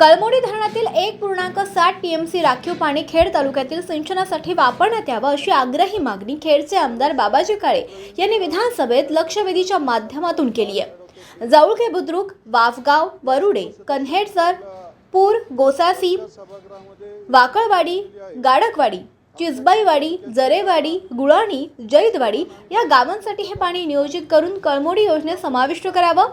कळमोडी धरणातील एक पूर्णांक साठ टीएमसी राखीव पाणी खेड तालुक्यातील सिंचनासाठी वापरण्यात यावं अशी आग्रही मागणी खेडचे आमदार बाबाजी काळे यांनी विधानसभेत लक्षवेधीच्या माध्यमातून केली आहे. जवळके बुद्रुक वाफगाव वरुडे कन्हेडसर पूर गोसासी वाकळवाडी गाडकवाडी चिजबाईवाडी जरेवाडी गुळाणी जैदवाडी या गावांसाठी हे पाणी नियोजित करून कळमोडी योजनेत समाविष्ट करावं.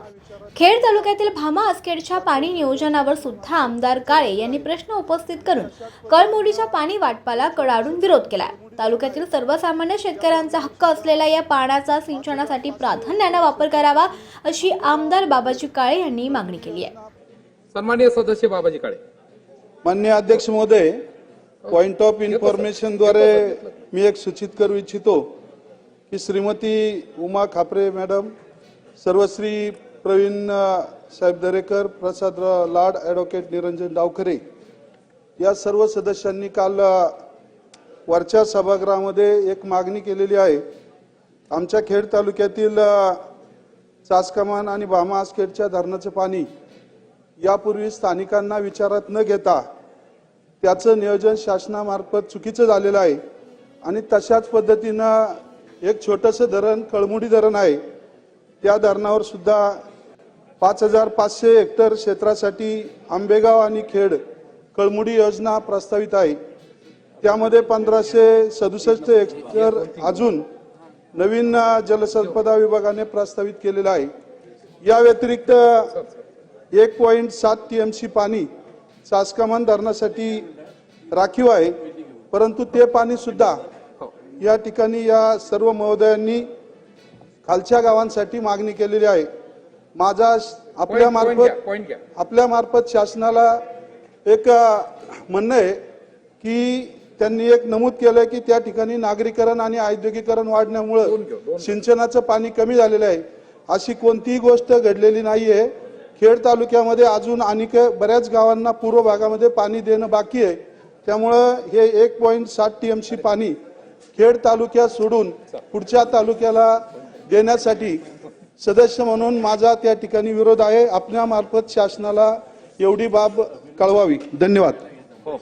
खेड तालुक्यातील भामा आसखेडच्या पाणी नियोजनावर सुद्धा आमदार काळे यांनी प्रश्न उपस्थित करून कळमोडीच्या पाणी वाटपाला कडाडून विरोध केला तालुक्यातील सर्वसामान्य शेतकऱ्यांचा हक्क असलेल्या या पाण्याचा सिंचनासाठी प्राधान्यानं वापर करावा अशी आमदार बाबाजी काळे यांनी मागणी केली आहे. सन्माननीय सदस्य बाबाजी काळे. मान्य अध्यक्ष महोदय पॉइंट ऑफ इन्फॉर्मेशनद्वारे मी एक सूचित करू इच्छितो की श्रीमती उमा खापरे मॅडम सर्वश्री प्रवीण साहेब दरेकर प्रसादराव लाड ॲडव्होकेट निरंजन डावखरे या सर्व सदस्यांनी काल वरच्या सभागृहामध्ये एक मागणी केलेली आहे. आमच्या खेड तालुक्यातील चासकमान आणि भामा आसखेडच्या धरणाचं पाणी यापूर्वी स्थानिकांना विचारात न घेता त्याचं नियोजन शासनामार्फत चुकीचं झालेलं आहे आणि तशाच पद्धतीनं एक छोटंसं धरण कळमुडी धरण आहे. त्या धरणावर सुद्धा पाच हजार पाचशे हेक्टर क्षेत्रासाठी आंबेगाव आणि खेड कळमुडी योजना प्रस्तावित आहे. त्यामध्ये पंधराशे सदुसष्ट हेक्टर अजून नवीन जलसंपदा विभागाने प्रस्तावित केलेलं आहे. या व्यतिरिक्त एक पॉईंट सात टी एम सी पाणी चासकमान धरणासाठी राखीव आहे. परंतु ते पाणी सुद्धा या ठिकाणी या सर्व महोदयांनी खालच्या गावांसाठी मागणी केलेली आहे. माझा आपल्या मार्फत आपल्या मार्फत शासनाला एक म्हणणं आहे की त्यांनी एक नमूद केलंय की त्या ठिकाणी नागरीकरण आणि औद्योगिकरण वाढण्यामुळं सिंचनाचं पाणी कमी झालेलं आहे. अशी कोणतीही गोष्ट घडलेली नाहीये. खेड तालुक्यामध्ये अजून अनेक बऱ्याच गावांना पूर्व भागामध्ये पाणी देणं बाकी आहे. त्यामुळं हे एक पॉईंट सात टी एम सी पाणी खेड तालुक्यात सोडून पुढच्या तालुक्याला देण्यासाठी सदस्य म्हणून माझा त्या ठिकाणी विरोध आहे. आपल्यामार्फत शासनाला एवढी बाब कळवावी. धन्यवाद. हो.